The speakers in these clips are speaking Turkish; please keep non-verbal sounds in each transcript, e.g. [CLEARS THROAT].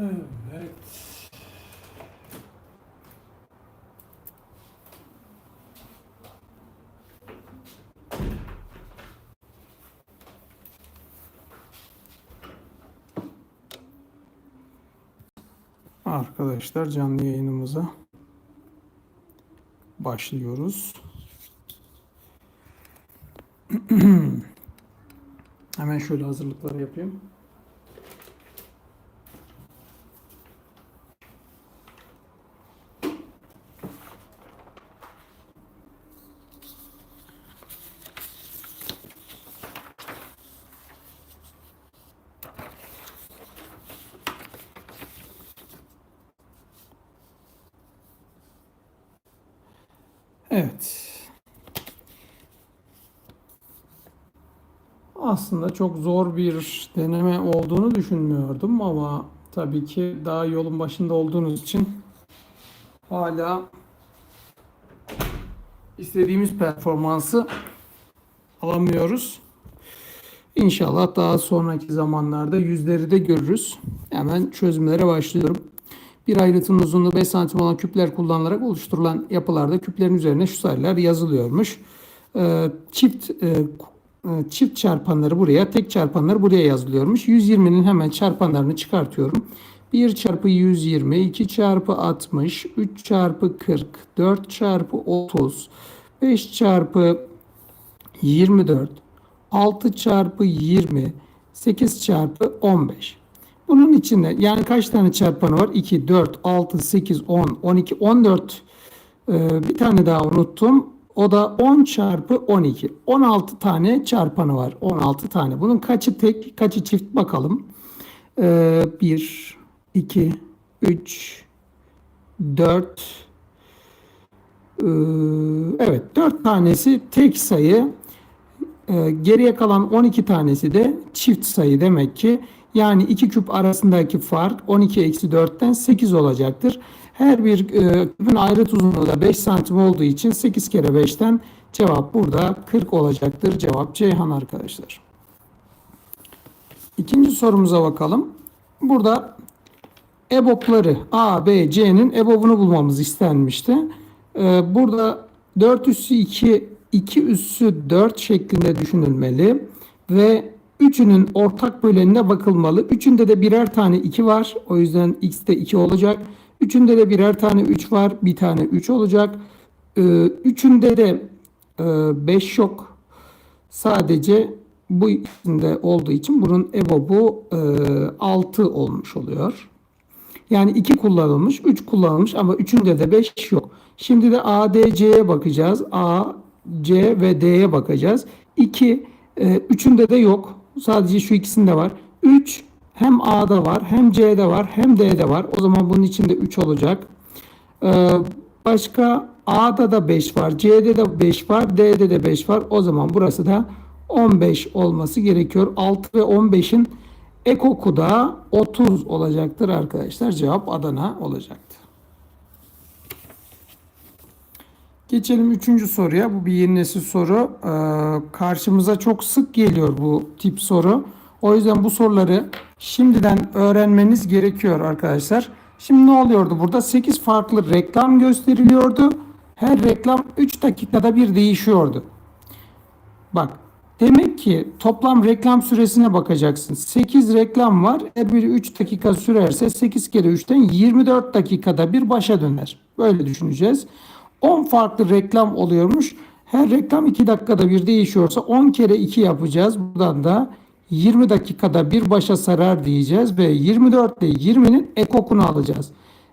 Evet. Arkadaşlar canlı yayınımıza başlıyoruz. [CLEARS THROAT] Hemen şöyle hazırlıkları yapayım. Evet. Aslında çok zor bir deneme olduğunu düşünmüyordum ama tabii ki daha yolun başında olduğunuz için hala istediğimiz performansı alamıyoruz. İnşallah daha sonraki zamanlarda yüzleri de görürüz. Hemen çözümlere başlıyorum. Bir ayrıtının uzunluğu 5 santim olan küpler kullanılarak oluşturulan yapılarda küplerin üzerine şu sayılar yazılıyormuş. Ee, çift e, e, çift çarpanları buraya, tek çarpanları buraya yazılıyormuş. 120'nin hemen çarpanlarını çıkartıyorum. 1 çarpı 120, 2 çarpı 60, 3 çarpı 40, 4 çarpı 30, 5 çarpı 24, 6 çarpı 20, 8 çarpı 15. Bunun içinde yani kaç tane çarpanı var? 2, 4, 6, 8, 10, 12, 14. Ee, bir tane daha unuttum. O da 10 çarpı 12. 16 tane çarpanı var. 16 tane. Bunun kaçı tek, kaçı çift bakalım. Ee, 1, 2, 3, 4, ee, evet 4 tanesi tek sayı. Ee, geriye kalan 12 tanesi de çift sayı demek ki. Yani iki küp arasındaki fark 12 eksi 4'ten 8 olacaktır. Her bir e, küpün ayrıt uzunluğu da 5 santim olduğu için 8 kere 5'ten cevap burada 40 olacaktır. Cevap Ceyhan arkadaşlar. İkinci sorumuza bakalım. Burada EBOB'ları A, B, C'nin EBOB'unu bulmamız istenmişti. Ee, burada 4 üssü 2, 2 üssü 4 şeklinde düşünülmeli ve üçünün ortak bölenine bakılmalı. Üçünde de birer tane 2 var. O yüzden x de 2 olacak. Üçünde de birer tane 3 var. Bir tane 3 olacak. Ee, üçünde de 5 yok. Sadece bu ikisinde olduğu için bunun EBOB'u e, 6 olmuş oluyor. Yani 2 kullanılmış, 3 kullanılmış ama üçünde de 5 yok. Şimdi de A, D, C'ye bakacağız. A, C ve D'ye bakacağız. 2, e, üçünde de yok. Sadece şu ikisinde var. 3 hem A'da var, hem C'de var, hem D'de var. O zaman bunun içinde 3 olacak. Ee, başka A'da da 5 var, C'de de 5 var, D'de de 5 var. O zaman burası da 15 olması gerekiyor. 6 ve 15'in ekoku da 30 olacaktır arkadaşlar. Cevap Adana olacaktı. Geçelim üçüncü soruya. Bu bir yeni nesil soru. Ee, karşımıza çok sık geliyor bu tip soru. O yüzden bu soruları şimdiden öğrenmeniz gerekiyor arkadaşlar. Şimdi ne oluyordu burada? 8 farklı reklam gösteriliyordu. Her reklam 3 dakikada bir değişiyordu. Bak demek ki toplam reklam süresine bakacaksın. 8 reklam var. Her biri 3 dakika sürerse 8 kere 3'ten 24 dakikada bir başa döner. Böyle düşüneceğiz. 10 farklı reklam oluyormuş. Her reklam 2 dakikada bir değişiyorsa 10 kere 2 yapacağız. Buradan da 20 dakikada bir başa sarar diyeceğiz ve 24 ile 20'nin ekokunu alacağız.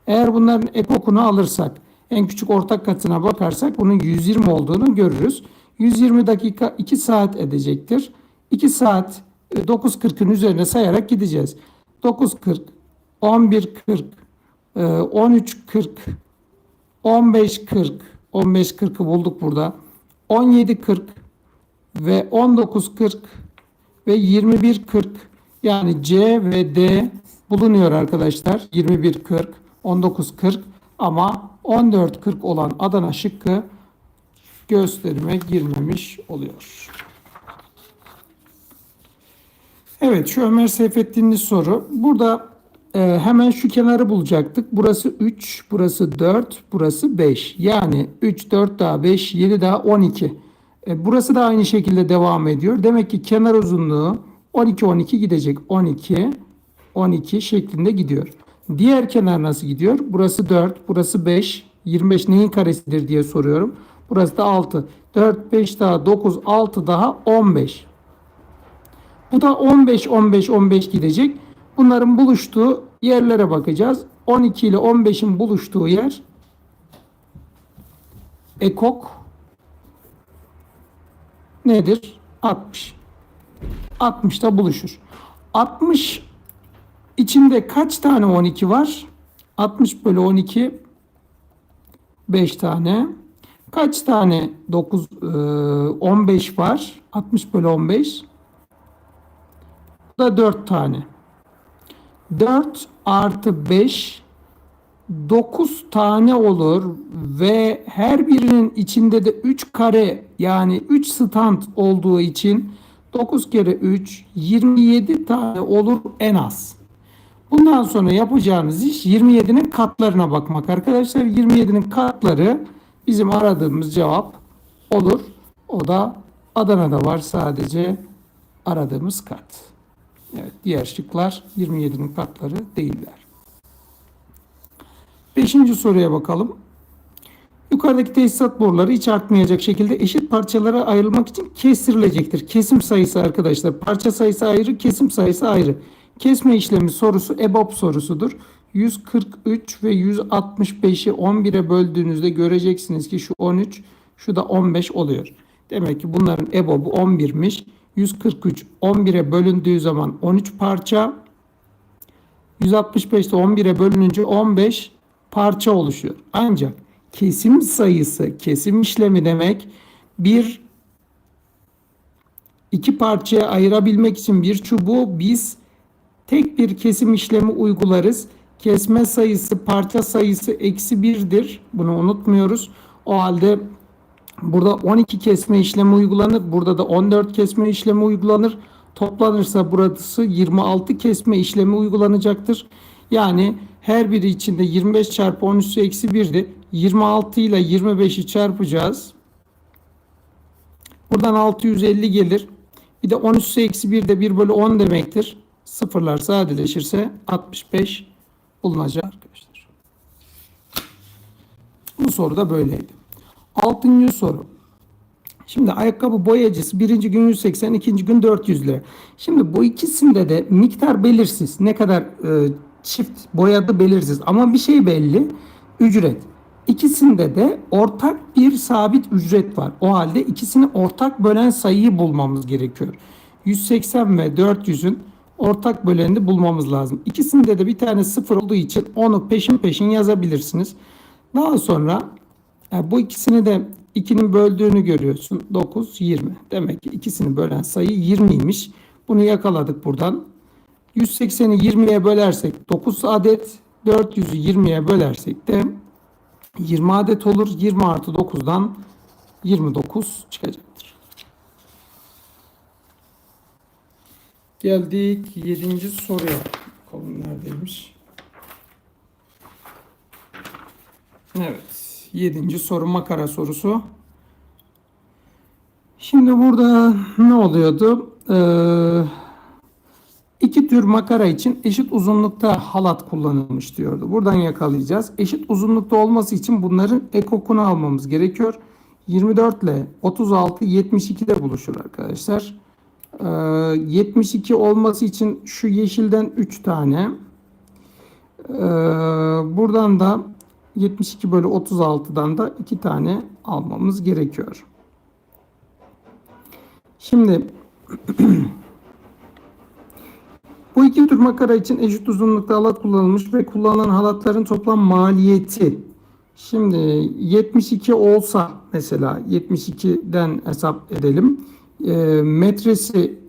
Eğer bunların ekokunu alırsak en küçük ortak katına bakarsak bunun 120 olduğunu görürüz. 120 dakika 2 saat edecektir. 2 saat 9.40'ın üzerine sayarak gideceğiz. 9.40, 11.40, 13.40, 15.40, 15.40'ı bulduk burada. 17.40 ve 19.40 ve 21.40 yani C ve D bulunuyor arkadaşlar. 21.40, 19.40 ama 14.40 olan Adana şıkkı gösterime girmemiş oluyor. Evet şu Ömer Seyfettin'li soru. Burada e, hemen şu kenarı bulacaktık. Burası 3, burası 4, burası 5. Yani 3, 4 daha 5, 7 daha 12. E, burası da aynı şekilde devam ediyor. Demek ki kenar uzunluğu 12, 12 gidecek. 12, 12 şeklinde gidiyor. Diğer kenar nasıl gidiyor? Burası 4, burası 5. 25 neyin karesidir diye soruyorum. Burası da 6. 4, 5 daha 9, 6 daha 15. Bu da 15, 15, 15 gidecek. Bunların buluştuğu yerlere bakacağız. 12 ile 15'in buluştuğu yer ekok nedir? 60. 60'ta buluşur. 60 içinde kaç tane 12 var? 60 bölü 12 5 tane. Kaç tane 9 e, 15 var? 60 bölü 15 Bu da 4 tane. 4 artı 5 9 tane olur ve her birinin içinde de 3 kare yani 3 stand olduğu için 9 kere 3 27 tane olur en az. Bundan sonra yapacağınız iş 27'nin katlarına bakmak arkadaşlar. 27'nin katları bizim aradığımız cevap olur. O da Adana'da var sadece aradığımız kat. Evet, diğer şıklar 27'nin katları değiller. Beşinci soruya bakalım. Yukarıdaki tesisat boruları hiç artmayacak şekilde eşit parçalara ayrılmak için kestirilecektir. Kesim sayısı arkadaşlar. Parça sayısı ayrı, kesim sayısı ayrı. Kesme işlemi sorusu EBOB sorusudur. 143 ve 165'i 11'e böldüğünüzde göreceksiniz ki şu 13, şu da 15 oluyor. Demek ki bunların EBOB'u 11'miş. 143 11'e bölündüğü zaman 13 parça. 165 de 11'e bölününce 15 parça oluşuyor. Ancak kesim sayısı, kesim işlemi demek bir iki parçaya ayırabilmek için bir çubuğu biz tek bir kesim işlemi uygularız. Kesme sayısı, parça sayısı eksi birdir. Bunu unutmuyoruz. O halde burada 12 kesme işlemi uygulanır. Burada da 14 kesme işlemi uygulanır. Toplanırsa burası 26 kesme işlemi uygulanacaktır. Yani her biri içinde 25 çarpı 10 üssü eksi 1'di. 26 ile 25'i çarpacağız. Buradan 650 gelir. Bir de 10 üssü eksi 1 de 1 bölü 10 demektir. Sıfırlar sadeleşirse 65 bulunacak arkadaşlar. Bu soru da böyleydi. Altıncı soru. Şimdi ayakkabı boyacısı birinci gün 180, ikinci gün 400 lira. Şimdi bu ikisinde de miktar belirsiz. Ne kadar e, çift boyadı belirsiz. Ama bir şey belli. Ücret. İkisinde de ortak bir sabit ücret var. O halde ikisini ortak bölen sayıyı bulmamız gerekiyor. 180 ve 400'ün ortak bölenini bulmamız lazım. İkisinde de bir tane sıfır olduğu için onu peşin peşin yazabilirsiniz. Daha sonra yani bu ikisini de 2'nin böldüğünü görüyorsun. 9, 20. Demek ki ikisini bölen sayı 20'ymiş. Bunu yakaladık buradan. 180'i 20'ye bölersek 9 adet. 400'ü 20'ye bölersek de 20 adet olur. 20 artı 9'dan 29 çıkacaktır. Geldik 7. soruya. Bakalım neredeymiş. Evet. 7. soru makara sorusu. Şimdi burada ne oluyordu? Ee, iki tür makara için eşit uzunlukta halat kullanılmış diyordu. Buradan yakalayacağız. Eşit uzunlukta olması için bunların ekokunu almamız gerekiyor. 24 ile 36 72'de buluşur arkadaşlar. Ee, 72 olması için şu yeşilden 3 tane. Ee, buradan da 72 bölü 36'dan da 2 tane almamız gerekiyor. Şimdi [CLEARS THROAT] bu iki tür makara için eşit uzunlukta halat kullanılmış ve kullanılan halatların toplam maliyeti şimdi 72 olsa mesela 72'den hesap edelim. E, metresi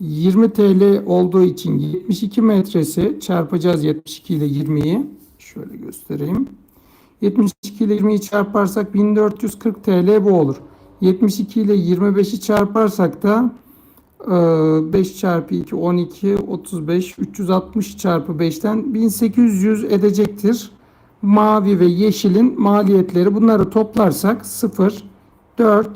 20 TL olduğu için 72 metresi çarpacağız 72 ile 20'yi. Şöyle göstereyim. 72 ile 20'yi çarparsak 1440 TL bu olur. 72 ile 25'i çarparsak da Ee, 5 çarpı 2 12 35 360 çarpı 5'ten 1800 edecektir. Mavi ve yeşilin maliyetleri bunları toplarsak 0 4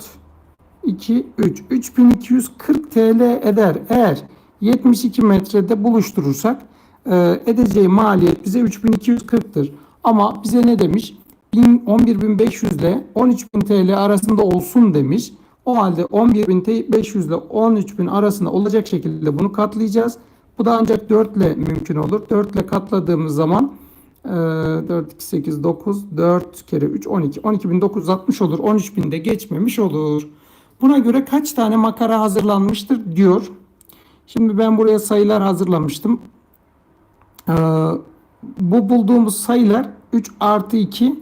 2 3 3240 TL eder. Eğer 72 metrede buluşturursak e, edeceği maliyet bize 3240'tır. Ama bize ne demiş? 1000 11500 ile 13000 TL arasında olsun demiş. O halde 11500 ile 13000 arasında olacak şekilde bunu katlayacağız. Bu da ancak 4 ile mümkün olur. 4 ile katladığımız zaman e, 4, 2, 8, 9, 4 kere 3, 12. 12.960 olur. 13.000 de geçmemiş olur. Buna göre kaç tane makara hazırlanmıştır diyor. Şimdi ben buraya sayılar hazırlamıştım. Bu bulduğumuz sayılar 3 artı 2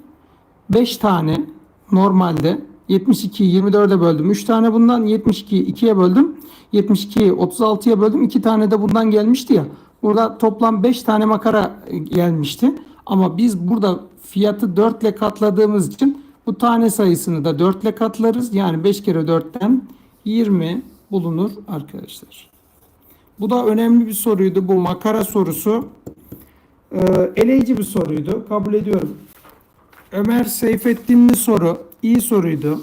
5 tane normalde 72'yi 24'e böldüm. 3 tane bundan 72'yi 2'ye böldüm. 72'yi 36'ya böldüm. 2 tane de bundan gelmişti ya. Burada toplam 5 tane makara gelmişti. Ama biz burada fiyatı 4 ile katladığımız için bu tane sayısını da 4 ile katlarız. Yani 5 kere 4'ten 20 bulunur arkadaşlar. Bu da önemli bir soruydu. Bu makara sorusu. Ee, eleyici bir soruydu. Kabul ediyorum. Ömer Seyfettinli soru. iyi soruydu.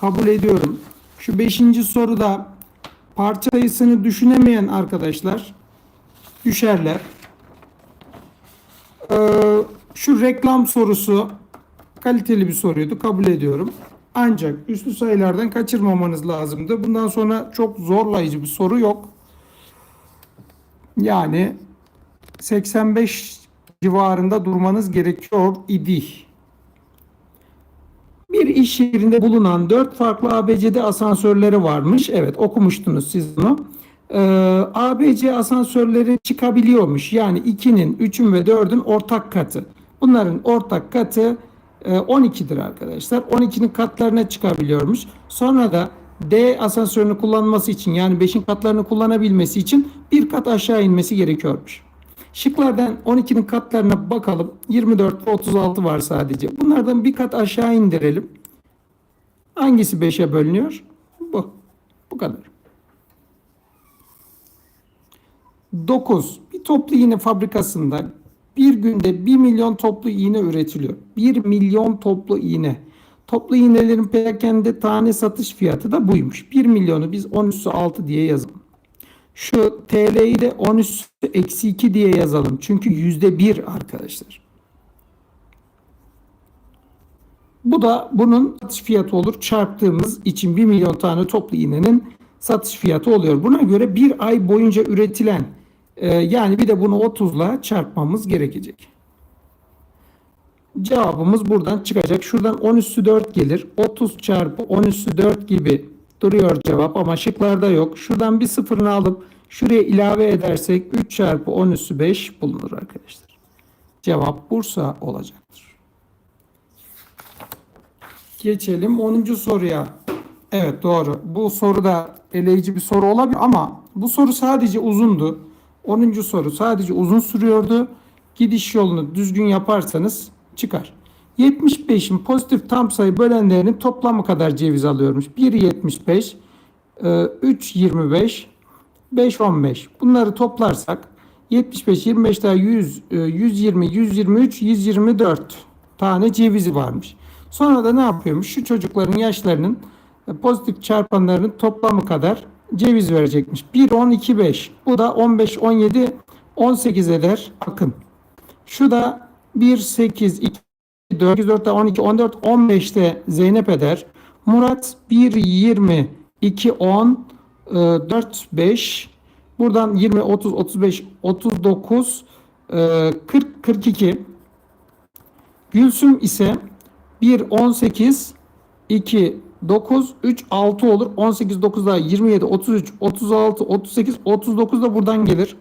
Kabul ediyorum. Şu beşinci soruda parça sayısını düşünemeyen arkadaşlar düşerler. Ee, şu reklam sorusu kaliteli bir soruydu. Kabul ediyorum. Ancak üslü sayılardan kaçırmamanız lazımdı. Bundan sonra çok zorlayıcı bir soru yok. Yani 85 civarında durmanız gerekiyor idi. Bir iş yerinde bulunan 4 farklı ABCD asansörleri varmış. Evet okumuştunuz siz bunu. Ee, ABC asansörleri çıkabiliyormuş. Yani 2'nin, 3'ün ve 4'ün ortak katı. Bunların ortak katı e, 12'dir arkadaşlar. 12'nin katlarına çıkabiliyormuş. Sonra da D asansörünü kullanması için yani 5'in katlarını kullanabilmesi için bir kat aşağı inmesi gerekiyormuş. Şıklardan 12'nin katlarına bakalım. 24 ve 36 var sadece. Bunlardan bir kat aşağı indirelim. Hangisi 5'e bölünüyor? Bu. Bu kadar. 9. Bir toplu iğne fabrikasında bir günde 1 milyon toplu iğne üretiliyor. 1 milyon toplu iğne. Toplu iğnelerin perakende tane satış fiyatı da buymuş. 1 milyonu biz 10 üssü 6 diye yazalım. Şu TL'yi de 10 üssü eksi 2 diye yazalım. Çünkü yüzde 1 arkadaşlar. Bu da bunun satış fiyatı olur. Çarptığımız için 1 milyon tane toplu iğnenin satış fiyatı oluyor. Buna göre bir ay boyunca üretilen e, yani bir de bunu 30 ile çarpmamız gerekecek. Cevabımız buradan çıkacak. Şuradan 10 üssü 4 gelir. 30 çarpı 10 üssü 4 gibi duruyor cevap ama şıklarda yok. Şuradan bir sıfırını alıp şuraya ilave edersek 3 çarpı 10 üssü 5 bulunur arkadaşlar. Cevap Bursa olacaktır. Geçelim 10. soruya. Evet doğru. Bu soru da eleyici bir soru olabilir ama bu soru sadece uzundu. 10. soru sadece uzun sürüyordu. Gidiş yolunu düzgün yaparsanız çıkar. 75'in pozitif tam sayı bölenlerinin toplamı kadar ceviz alıyormuş. 1 75, 3 25, 5 15. Bunları toplarsak 75, 25 daha 100, 120, 123, 124 tane cevizi varmış. Sonra da ne yapıyormuş? Şu çocukların yaşlarının e, pozitif çarpanlarının toplamı kadar ceviz verecekmiş. 1, 10, 2, 5. Bu da 15, 17, 18 eder. Bakın. Şu da 1, 8, 2, 4, 4 12, 14, 15'te Zeynep eder. Murat 1, 20, 2, 10, 4, 5. Buradan 20, 30, 35, 39, 40, 42. Gülsüm ise 1, 18, 2, 9, 3, 6 olur. 18, 9 daha 27, 33, 36, 38, 39 da buradan gelir.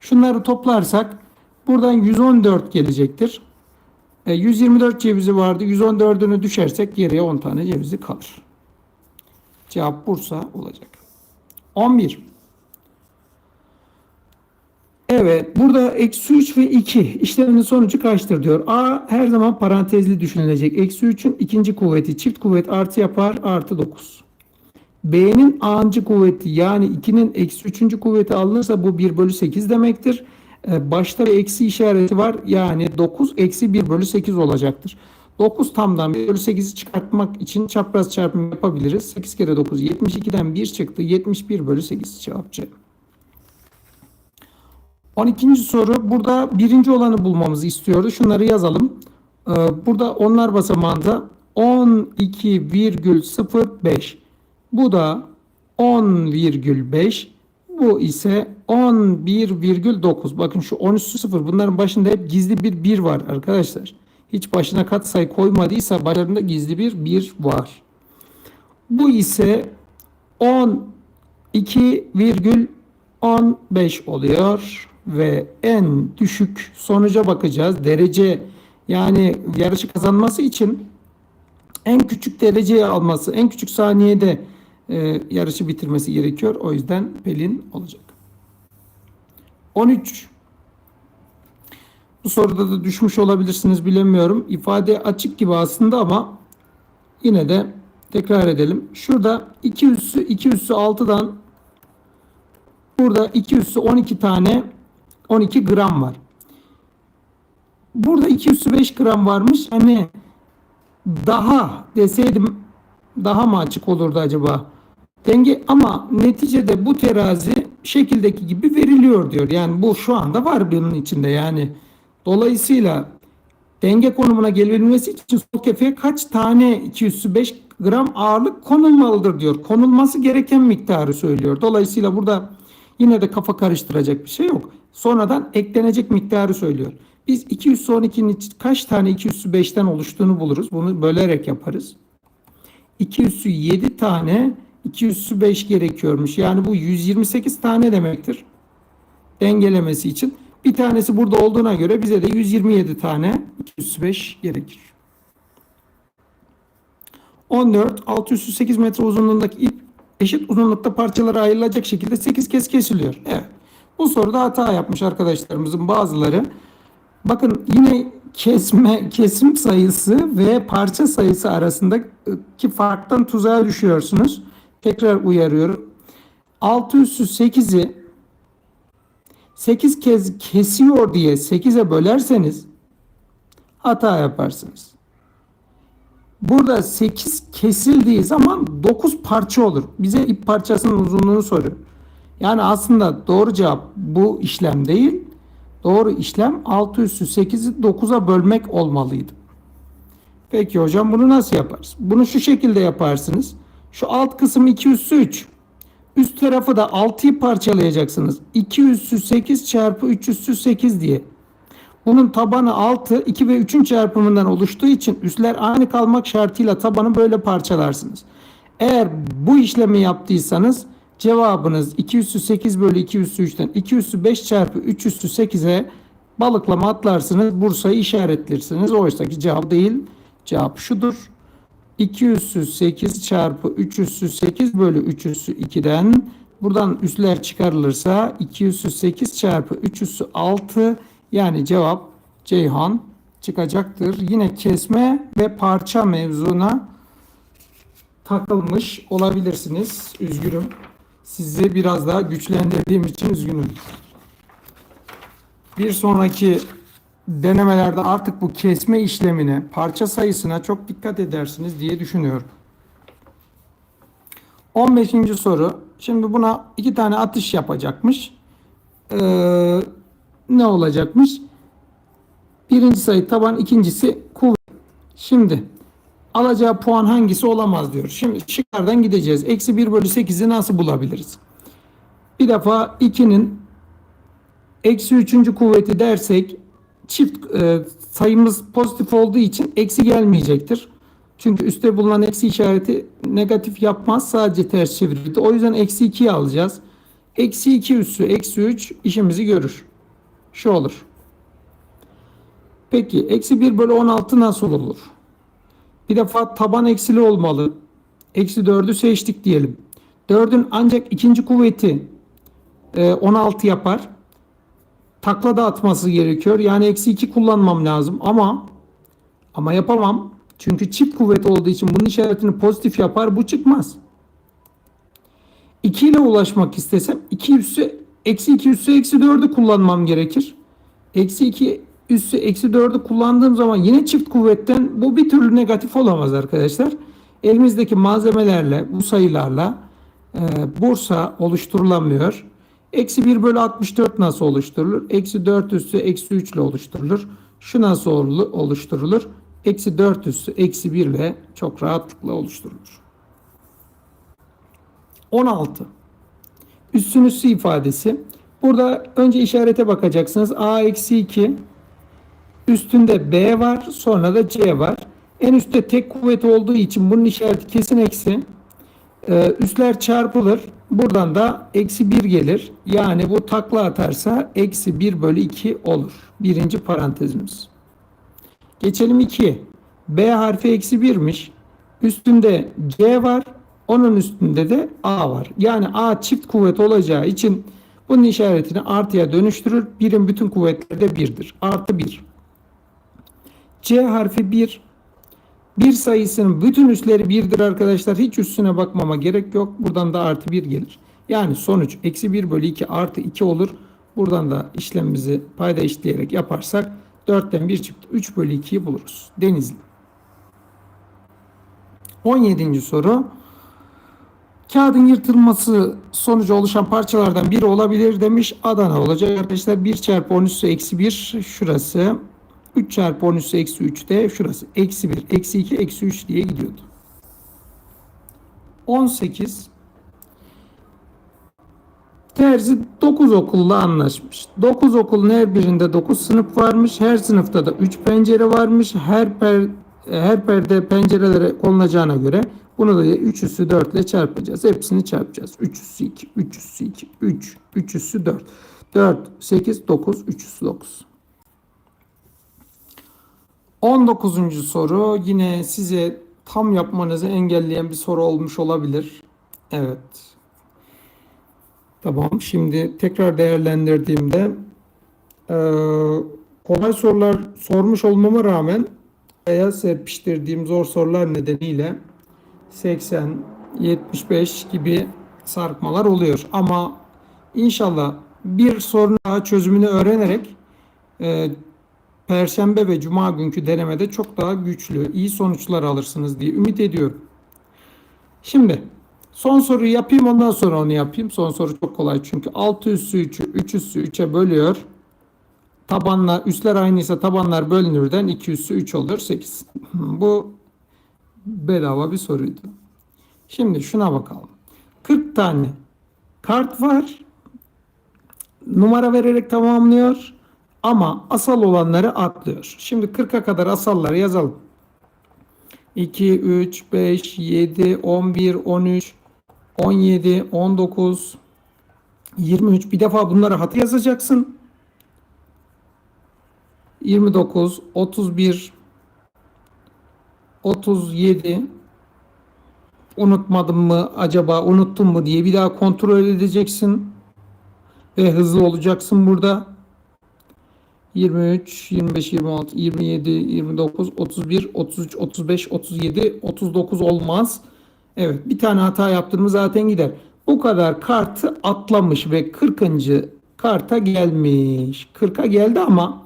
Şunları toplarsak buradan 114 gelecektir. E, 124 cevizi vardı. 114'ünü düşersek geriye 10 tane cevizi kalır. Cevap Bursa olacak. 11. Evet. Burada eksi 3 ve 2 işleminin sonucu kaçtır diyor. A her zaman parantezli düşünülecek. Eksi 3'ün ikinci kuvveti çift kuvvet artı yapar artı 9. B'nin a'ncı kuvveti yani 2'nin eksi 3. kuvveti alınırsa bu 1 bölü 8 demektir. Ee, Başta bir eksi işareti var. Yani 9 eksi 1 bölü 8 olacaktır. 9 tamdan 1 bölü 8'i çıkartmak için çapraz çarpım yapabiliriz. 8 kere 9 72'den 1 çıktı. 71 bölü 8 cevapçı. 12. soru burada birinci olanı bulmamızı istiyordu. Şunları yazalım. Ee, Burada onlar basamağında 12,05. Bu da 10,5. Bu ise 11,9. Bakın şu 10 üstü 0. Bunların başında hep gizli bir 1 var arkadaşlar. Hiç başına katsayı koymadıysa başlarında gizli bir 1 var. Bu ise 12,15 oluyor ve en düşük sonuca bakacağız. Derece yani yarışı kazanması için en küçük dereceyi alması, en küçük saniyede e, yarışı bitirmesi gerekiyor. O yüzden Pelin olacak. 13. Bu soruda da düşmüş olabilirsiniz bilemiyorum. İfade açık gibi aslında ama yine de tekrar edelim. Şurada 2 üssü 2 üssü 6'dan burada 2 üssü 12 tane 12 gram var. Burada 2 üssü 5 gram varmış. Hani daha deseydim daha mı açık olurdu acaba? Denge ama neticede bu terazi şekildeki gibi veriliyor diyor. Yani bu şu anda var bunun içinde yani. Dolayısıyla denge konumuna gelebilmesi için sol kefeye kaç tane 205 gram ağırlık konulmalıdır diyor. Konulması gereken miktarı söylüyor. Dolayısıyla burada yine de kafa karıştıracak bir şey yok. Sonradan eklenecek miktarı söylüyor. Biz 212'nin kaç tane 205'ten oluştuğunu buluruz. Bunu bölerek yaparız. 2 üssü 7 tane 2 üssü 5 gerekiyormuş. Yani bu 128 tane demektir. Dengelemesi için. Bir tanesi burada olduğuna göre bize de 127 tane 2 üssü 5 gerekir. 14 6 üssü 8 metre uzunluğundaki ip eşit uzunlukta parçalara ayrılacak şekilde 8 kez kesiliyor. Evet. Bu soruda hata yapmış arkadaşlarımızın bazıları. Bakın yine kesme kesim sayısı ve parça sayısı arasındaki farktan tuzağa düşüyorsunuz. Tekrar uyarıyorum. 6 üssü 8'i 8 kez kesiyor diye 8'e bölerseniz hata yaparsınız. Burada 8 kesildiği zaman 9 parça olur. Bize ip parçasının uzunluğunu soruyor. Yani aslında doğru cevap bu işlem değil. Doğru işlem 6 üssü 8'i 9'a bölmek olmalıydı. Peki hocam bunu nasıl yaparız? Bunu şu şekilde yaparsınız. Şu alt kısım 2 üssü 3. Üst tarafı da 6'yı parçalayacaksınız. 2 üssü 8 çarpı 3 üssü 8 diye. Bunun tabanı 6, 2 ve 3'ün çarpımından oluştuğu için üsler aynı kalmak şartıyla tabanı böyle parçalarsınız. Eğer bu işlemi yaptıysanız cevabınız 2 üssü 8 bölü 2 üssü 3'ten 2 üssü 5 çarpı 3 üssü 8'e balıklama atlarsınız. Bursa'yı işaretlersiniz. Oysa ki cevap değil. Cevap şudur. 2 üssü 8 çarpı 3 üssü 8 bölü 3 üssü 2'den buradan üsler çıkarılırsa 2 üssü 8 çarpı 3 üssü 6 yani cevap Ceyhan çıkacaktır. Yine kesme ve parça mevzuna takılmış olabilirsiniz. Üzgünüm. Sizi biraz daha güçlendirdiğim için üzgünüm. Bir sonraki denemelerde artık bu kesme işlemine, parça sayısına çok dikkat edersiniz diye düşünüyorum. 15. soru. Şimdi buna iki tane atış yapacakmış. Ee, ne olacakmış? Birinci sayı taban, ikincisi kuvvet. Şimdi alacağı puan hangisi olamaz diyor. Şimdi şıklardan gideceğiz. Eksi 1 bölü 8'i nasıl bulabiliriz? Bir defa 2'nin eksi 3. kuvveti dersek çift e, sayımız pozitif olduğu için eksi gelmeyecektir. Çünkü üstte bulunan eksi işareti negatif yapmaz. Sadece ters çevirirdi. O yüzden eksi 2'yi alacağız. Eksi 2 üssü eksi 3 işimizi görür. Şu olur. Peki eksi 1 bölü 16 nasıl olur? Bir defa taban eksili olmalı. Eksi 4'ü seçtik diyelim. 4'ün ancak ikinci kuvveti e, 16 yapar. Takla da atması gerekiyor. Yani eksi 2 kullanmam lazım ama ama yapamam. Çünkü çift kuvvet olduğu için bunun işaretini pozitif yapar. Bu çıkmaz. 2 ile ulaşmak istesem 2 üssü eksi 2 üssü eksi 4'ü kullanmam gerekir. Eksi 2 üssü eksi 4'ü kullandığım zaman yine çift kuvvetten bu bir türlü negatif olamaz arkadaşlar. Elimizdeki malzemelerle bu sayılarla e, bursa oluşturulamıyor. Eksi 1 bölü 64 nasıl oluşturulur? Eksi 4 üssü eksi 3 ile oluşturulur. Şu nasıl olu- oluşturulur? Eksi 4 üssü eksi 1 ile çok rahatlıkla oluşturulur. 16. Üssün üssü ifadesi. Burada önce işarete bakacaksınız. A eksi 2. Üstünde B var. Sonra da C var. En üstte tek kuvvet olduğu için bunun işareti kesin eksi. Ee, üstler çarpılır. Buradan da eksi 1 gelir. Yani bu takla atarsa eksi 1 bölü 2 olur. Birinci parantezimiz. Geçelim 2'ye. B harfi eksi 1'miş. Üstünde C var. Onun üstünde de A var. Yani A çift kuvvet olacağı için bunun işaretini artıya dönüştürür. Birin bütün kuvvetleri de 1'dir. Artı 1. C harfi 1. Bir sayısının bütün üsleri 1'dir arkadaşlar. Hiç üstüne bakmama gerek yok. Buradan da artı 1 gelir. Yani sonuç eksi 1 bölü 2 artı 2 olur. Buradan da işlemimizi payda işleyerek yaparsak 4'ten 1 çıktı. 3 bölü 2'yi buluruz. Denizli. 17. soru. Kağıdın yırtılması sonucu oluşan parçalardan biri olabilir demiş. Adana olacak arkadaşlar. 1 çarpı 10 üssü eksi 1 şurası. 3 çarpı 10 üssü eksi 3 de şurası. Eksi 1, eksi 2, eksi 3 diye gidiyordu. 18. Terzi 9 okulla anlaşmış. 9 okulun her birinde 9 sınıf varmış. Her sınıfta da 3 pencere varmış. Her per, her perde pencerelere konulacağına göre bunu da 3 üssü 4 ile çarpacağız. Hepsini çarpacağız. 3 üssü 2, 3 üssü 2, 3, 3 üssü 4. 4, 8, 9, 3 üssü 9. 19. soru yine size tam yapmanızı engelleyen bir soru olmuş olabilir. Evet. Tamam. Şimdi tekrar değerlendirdiğimde eee, kolay sorular sormuş olmama rağmen veya serpiştirdiğim zor sorular nedeniyle 80, 75 gibi sarkmalar oluyor. Ama inşallah bir sorun daha çözümünü öğrenerek eee Perşembe ve Cuma günkü denemede çok daha güçlü, iyi sonuçlar alırsınız diye ümit ediyorum. Şimdi son soruyu yapayım ondan sonra onu yapayım. Son soru çok kolay çünkü 6 üssü 3'ü 3 üssü 3'e bölüyor. Tabanlar, üstler aynıysa tabanlar bölünürden 2 üssü 3 olur 8. [LAUGHS] Bu bedava bir soruydu. Şimdi şuna bakalım. 40 tane kart var. Numara vererek tamamlıyor. Ama asal olanları atlıyor. Şimdi 40'a kadar asalları yazalım. 2, 3, 5, 7, 11, 13, 17, 19, 23. Bir defa bunları hatı yazacaksın. 29, 31, 37. Unutmadım mı acaba unuttum mu diye bir daha kontrol edeceksin. Ve hızlı olacaksın burada. 23, 25, 26, 27, 29, 31, 33, 35, 37, 39 olmaz. Evet bir tane hata yaptığımız zaten gider. Bu kadar kartı atlamış ve 40. karta gelmiş. 40'a geldi ama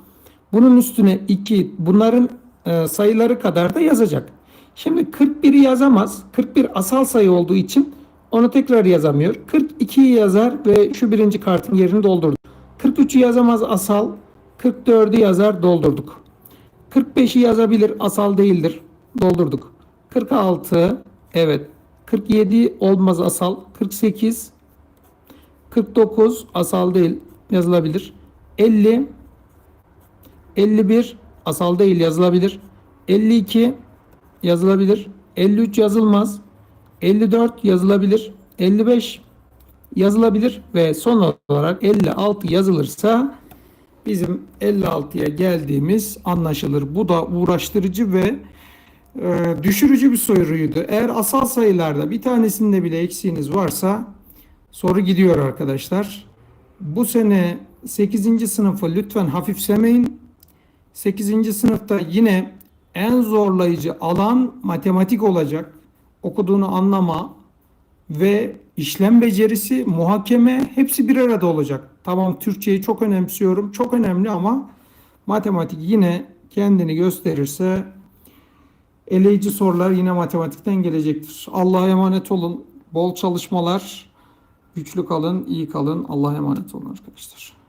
bunun üstüne 2 bunların e, sayıları kadar da yazacak. Şimdi 41'i yazamaz. 41 asal sayı olduğu için onu tekrar yazamıyor. 42'yi yazar ve şu birinci kartın yerini doldurdu. 43'ü yazamaz asal. 44'ü yazar doldurduk. 45'i yazabilir asal değildir. Doldurduk. 46 evet. 47 olmaz asal. 48 49 asal değil yazılabilir. 50 51 asal değil yazılabilir. 52 yazılabilir. 53 yazılmaz. 54 yazılabilir. 55 yazılabilir ve son olarak 56 yazılırsa bizim 56'ya geldiğimiz anlaşılır. Bu da uğraştırıcı ve e, düşürücü bir soruydu. Eğer asal sayılarda bir tanesinde bile eksiğiniz varsa soru gidiyor arkadaşlar. Bu sene 8. sınıfı lütfen hafiflemeyin. 8. sınıfta yine en zorlayıcı alan matematik olacak. Okuduğunu anlama ve işlem becerisi, muhakeme hepsi bir arada olacak. Tamam Türkçeyi çok önemsiyorum. Çok önemli ama matematik yine kendini gösterirse eleyici sorular yine matematikten gelecektir. Allah'a emanet olun. Bol çalışmalar. Güçlü kalın, iyi kalın. Allah'a emanet olun arkadaşlar.